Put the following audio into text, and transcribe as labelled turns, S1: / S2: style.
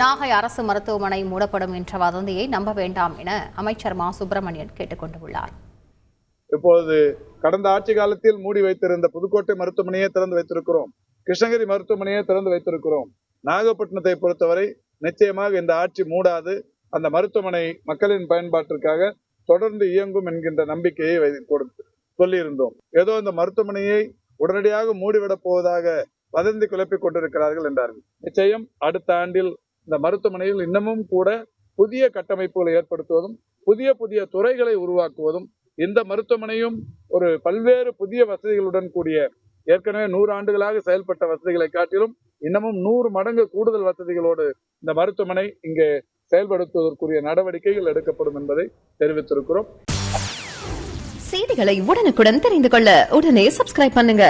S1: நாகை அரசு மருத்துவமனை மூடப்படும் என்ற வதந்தியை நம்ப வேண்டாம் என அமைச்சர் மா. சுப்பிரமணியன் கேட்டுக்கொண்டுள்ளார். இப்போது
S2: இப்பொழுது கடந்த ஆட்சி காலத்தில் மூடி வைத்திருந்த புதுக்கோட்டை மருத்துவமனையை திறந்து வைத்திருக்கிறோம். கிருஷ்ணகிரி மருத்துவமனையை திறந்து வைத்திருக்கிறோம். நாகப்பட்டினத்தை பொறுத்தவரை நிச்சயமாக இந்த ஆட்சி மூடாது. அந்த மருத்துவமனை மக்களின் பயன்பாட்டிற்காக தொடர்ந்து இயங்கும் என்கின்ற நம்பிக்கையை கொடுத்து சொல்லியிருந்தோம். ஏதோ இந்த மருத்துவமனையை உடனடியாக மூடிவிடப் போவதாக வதந்தி குழப்பிக் கொண்டிருக்கிறார்கள் என்றார்கள். நிச்சயம் அடுத்த ஆண்டில் இந்த மருத்துவமனையில் இன்னமும் கூட புதிய கட்டமைப்புகளை ஏற்படுத்துவதும் புதிய புதிய துறைகளை உருவாக்குவதும் இந்த மருத்துவமனையும் ஒரு பல்வேறு புதிய வசதிகளுடன் கூடிய ஏற்கனவே நூறு ஆண்டுகளாக செயல்பட்ட வசதிகளை காட்டிலும் இன்னமும் நூறு மடங்கு கூடுதல் வசதிகளோடு இந்த மருத்துவமனை இங்கே செயல்படுத்துவதற்குரிய நடவடிக்கைகள் எடுக்கப்படும் என்பதை தெரிவித்திருக்கிறோம்.
S3: செய்திகளை உடனுக்குடன் தெரிந்து கொள்ள உடனே சப்ஸ்கிரைப் பண்ணுங்க.